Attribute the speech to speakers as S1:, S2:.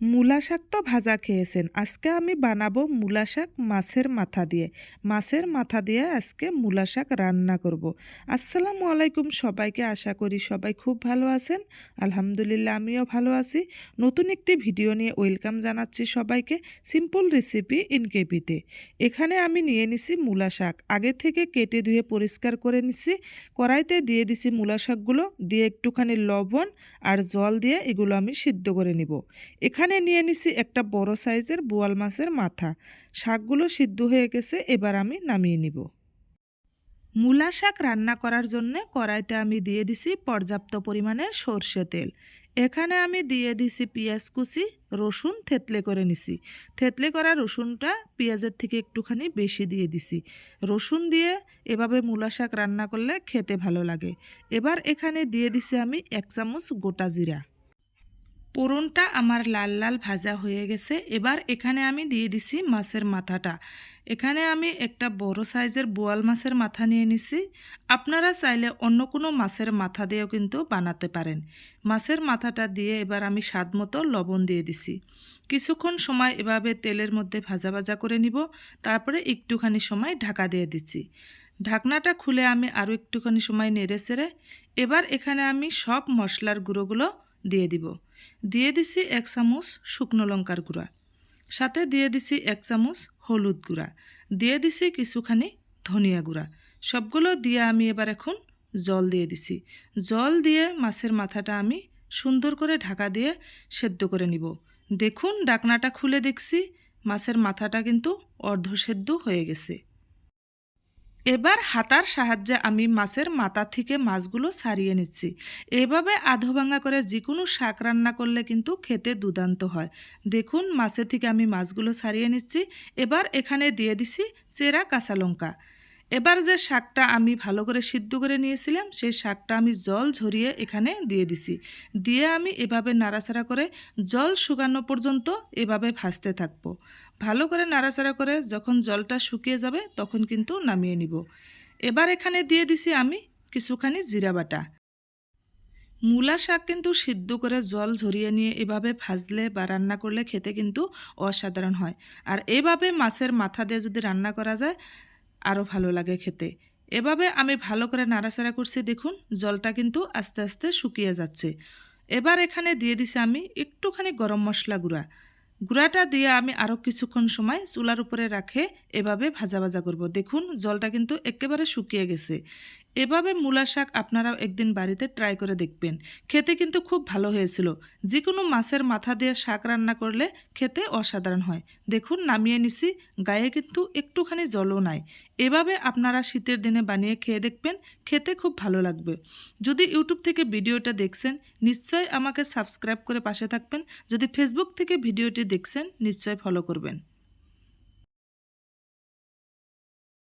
S1: মূলা শাক তো ভাজা খেয়েছেন। আজকে আমি বানাবো মূলা শাক মাছের মাথা দিয়ে। মাছের মাথা দিয়ে আজকে মূলা শাক রান্না করব। আসসালামু আলাইকুম সবাইকে। আশা করি সবাই খুব ভালো আছেন। আলহামদুলিল্লাহ, আমিও ভালো আছি। নতুন একটি ভিডিও নিয়ে ওয়েলকাম জানাচ্ছি সবাইকে সিম্পল রেসিপি ইনকেপিতে এখানে আমি নিয়ে নিছি মূলা শাক আগে থেকে কেটে ধুয়ে পরিষ্কার করে নিছি। কড়াইতে দিয়ে দিছি মূলা শাকগুলো দিয়ে একটুখানি লবণ আর জল দিয়ে এগুলো আমি সিদ্ধ করে নিব। এখানে নিয়ে নিছি একটা বড় সাইজের বোয়াল মাছের মাথা। শাকগুলো সিদ্ধ হয়ে গেছে, এবার আমি নামিয়ে নিব। মূলা শাক রান্না করার জন্য কড়াইতে আমি দিয়ে দিছি পর্যাপ্ত পরিমাণের সর্ষে তেল। এখানে আমি দিয়ে দিছি পেঁয়াজ কুচি, রসুন থেতলে করে নিছি। থেতলে করা রসুনটা পেঁয়াজের থেকে একটুখানি বেশি দিয়ে দিছি। রসুন দিয়ে এভাবে মূলা শাক রান্না করলে খেতে ভালো লাগে। এবার এখানে দিয়ে দিছি আমি এক চামচ গোটা জিরা। পোড়নটা আমার লাল লাল ভাজা হয়ে গেছে। এবার এখানে আমি দিয়ে দিছি মাছের মাথাটা। এখানে আমি একটা বড় সাইজের বোয়াল মাছের মাথা নিয়ে নিছি। আপনারা চাইলে অন্য কোনো মাছের মাথা দিয়েও কিন্তু বানাতে পারেন। মাছের মাথাটা দিয়ে এবার আমি স্বাদ মতো লবণ দিয়ে দিছি। কিছুক্ষণ সময় এভাবে তেলের মধ্যে ভাজা ভাজা করে নিব। তারপরে একটুখানি সময় ঢাকা দিয়ে দিচ্ছি। ঢাকনাটা খুলে আমি আরও একটুখানি সময় নেড়ে চেড়ে এবার এখানে আমি সব মশলার গুঁড়োগুলো দিয়ে দিব। দিয়ে দিছি এক চামচ শুকনো লঙ্কার গুঁড়া। সাথে দিয়ে দিছি এক চামচ হলুদ গুঁড়া। দিয়ে দিছি কিছুখানি ধনিয়া গুঁড়া। সবগুলো দিয়ে আমি এবার এখন জল দিয়ে দিছি। জল দিয়ে মাছের মাথাটা আমি সুন্দর করে ঢাকা দিয়ে সেদ্ধ করে নিব। দেখুন, ডাকনাটা খুলে দেখছি। মাছের মাথাটা কিন্তু অর্ধ সেদ্ধ হয়ে গেছে। এবার হাতার সাহায্যে আমি মাছের মাথা থেকে মাছগুলো সারিয়ে নিচ্ছি। এভাবে আধো ভাঙা করে যে কোনো শাক রান্না করলে কিন্তু খেতে দুর্দান্ত হয়। দেখুন মাছের থেকে আমি মাছগুলো সারিয়ে নিচ্ছি। এবার এখানে দিয়ে দিছি চেরা কাঁচা লঙ্কা। এবার যে শাকটা আমি ভালো করে সিদ্ধ করে নিয়েছিলাম, সেই শাকটা আমি জল ঝরিয়ে এখানে দিয়ে দিছি। দিয়ে আমি এভাবে নাড়াচাড়া করে জল শুকানো পর্যন্ত এভাবে ভাজতে থাকব। ভালো করে নাড়াচাড়া করে যখন জলটা শুকিয়ে যাবে তখন কিন্তু নামিয়ে নিব। এবার এখানে দিয়ে দিছি আমি কিছুখানি জিরা বাটা। মূলা শাক কিন্তু সিদ্ধ করে জল ঝরিয়ে নিয়ে এভাবে ভাজলে বা রান্না করলে খেতে কিন্তু অসাধারণ হয়। আর এভাবে মাছের মাথা দিয়ে যদি রান্না করা যায়, আরও ভালো লাগে খেতে। এভাবে আমি ভালো করে নাড়াচাড়া করছি, দেখুন, জলটা কিন্তু আস্তে আস্তে শুকিয়ে যাচ্ছে। এবার এখানে দিয়ে দিছি আমি একটুখানি গরম মশলা গুঁড়া। গুঁড়াটা দিয়ে আমি আরও কিছুক্ষণ সময় চুলার উপরে রাখে এভাবে ভাজা ভাজা করব। দেখুন, জলটা কিন্তু একেবারে শুকিয়ে গেছে। এভাবে মূলা শাক আপনারাও একদিন বাড়িতে ট্রাই করে দেখবেন। খেতে কিন্তু খুব ভালো হয়েছিল। যে কোনো মাছের মাথা দিয়ে শাক রান্না করলে খেতে অসাধারণ হয়। দেখুন, নামিয়ে নিছি, গায়ে কিন্তু একটুখানি জলও নাই। এভাবে আপনারা শীতের দিনে বানিয়ে খেয়ে দেখবেন, খেতে খুব ভালো লাগবে। যদি ইউটিউব থেকে ভিডিওটা দেখছেন নিশ্চয়ই আমাকে সাবস্ক্রাইব করে পাশে থাকবেন। যদি ফেসবুক থেকে ভিডিওটি দেখছেন নিশ্চয়ই ফলো করবেন।